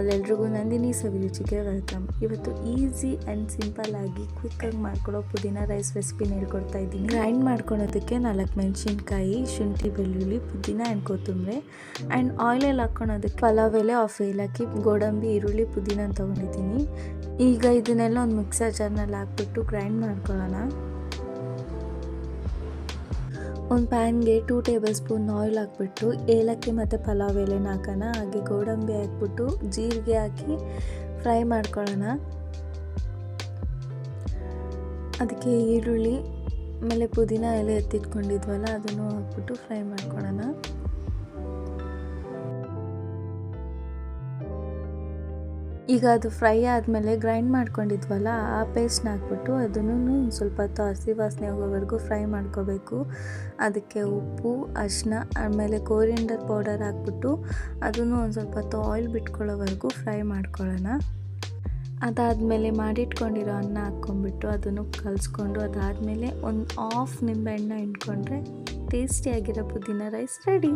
ಎಲ್ರಿಗೂ ನಂದಿನಿ. ಸವಿರುಚಿಗೆ ವೆಲ್ಕಮ್ ಇವತ್ತು ಈಸಿ ಆ್ಯಂಡ್ ಸಿಂಪಲ್ ಆಗಿ ಕ್ವಿಕ್ಕಾಗಿ ಮಾಡ್ಕೊಳ್ಳೋ ಪುದೀನ ರೈಸ್ ರೆಸಿಪಿನ ಹೇಳ್ಕೊಡ್ತಾ ಇದ್ದೀನಿ. ಗ್ರೈಂಡ್ ಮಾಡ್ಕೊಳೋದಕ್ಕೆ ನಾಲ್ಕು ಮೆಣಸಿನ್ಕಾಯಿ, ಶುಂಠಿ, ಬೆಳ್ಳುಳ್ಳಿ, ಪುದೀನ ಆ್ಯಂಡ್ ಕೊತ್ತಂಬರಿ ಆ್ಯಂಡ್ ಆಯಿಲಲ್ಲಿ ಹಾಕ್ಕೊಳೋದಕ್ಕೆ ಪಲಾವ್ ಎಲೆ ಆಫ್ ಏಲಕ್ಕಿ, ಗೋಡಂಬಿ, ಈರುಳ್ಳಿ, ಪುದೀನ ತೊಗೊಂಡಿದ್ದೀನಿ. ಈಗ ಇದನ್ನೆಲ್ಲ ಒಂದು ಮಿಕ್ಸರ್ ಜಾರ್ನಲ್ಲಿ ಹಾಕ್ಬಿಟ್ಟು ಗ್ರೈಂಡ್ ಮಾಡ್ಕೊಳ್ಳೋಣ. ಒಂದು ಪ್ಯಾನ್ಗೆ ಟೂ ಟೇಬಲ್ ಸ್ಪೂನ್ ಆಯಿಲ್ ಹಾಕ್ಬಿಟ್ಟು, ಏಲಕ್ಕಿ ಮತ್ತು ಪಲಾವ್ ಎಲೆನ ಹಾಕೋಣ. ಹಾಗೆ ಗೋಡಂಬಿ ಹಾಕ್ಬಿಟ್ಟು ಜೀರಿಗೆ ಹಾಕಿ ಫ್ರೈ ಮಾಡ್ಕೊಳ್ಳೋಣ. ಅದಕ್ಕೆ ಈರುಳ್ಳಿ, ಆಮೇಲೆ ಪುದೀನ ಎಲೆ ಎತ್ತಿಟ್ಕೊಂಡಿದ್ವಲ್ಲ, ಅದನ್ನು ಹಾಕ್ಬಿಟ್ಟು ಫ್ರೈ ಮಾಡ್ಕೊಳ್ಳೋಣ. ಈಗ ಅದು ಫ್ರೈ ಆದಮೇಲೆ ಗ್ರೈಂಡ್ ಮಾಡ್ಕೊಂಡಿದ್ವಲ್ಲ, ಆ ಪೇಸ್ಟ್ನ ಹಾಕ್ಬಿಟ್ಟು ಅದನ್ನು ಒಂದು ಸ್ವಲ್ಪ ಹೊತ್ತು ಹಸಿ ವಾಸನೆ ಹೋಗೋವರೆಗೂ ಫ್ರೈ ಮಾಡ್ಕೋಬೇಕು. ಅದಕ್ಕೆ ಉಪ್ಪು ಅರಿಶಿನ ಆಮೇಲೆ ಕೋರಿಯಂಡರ್ ಪೌಡರ್ ಹಾಕ್ಬಿಟ್ಟು ಅದನ್ನು ಒಂದು ಸ್ವಲ್ಪ ಹೊತ್ತು ಆಯಿಲ್ ಬಿಟ್ಕೊಳ್ಳೋವರೆಗೂ ಫ್ರೈ ಮಾಡ್ಕೊಳ್ಳೋಣ. ಅದಾದಮೇಲೆ ಮಾಡಿಟ್ಕೊಂಡಿರೋ ಅನ್ನ ಹಾಕ್ಕೊಂಡ್ಬಿಟ್ಟು ಅದನ್ನು ಕಲಿಸ್ಕೊಂಡು ಅದಾದಮೇಲೆ ಒಂದು ಆಫ್ ನಿಂಬೆಹಣ್ಣ ಇಟ್ಕೊಂಡ್ರೆ ಟೇಸ್ಟಿಯಾಗಿರೋ ಪುದೀನ ರೈಸ್ ರೆಡಿ.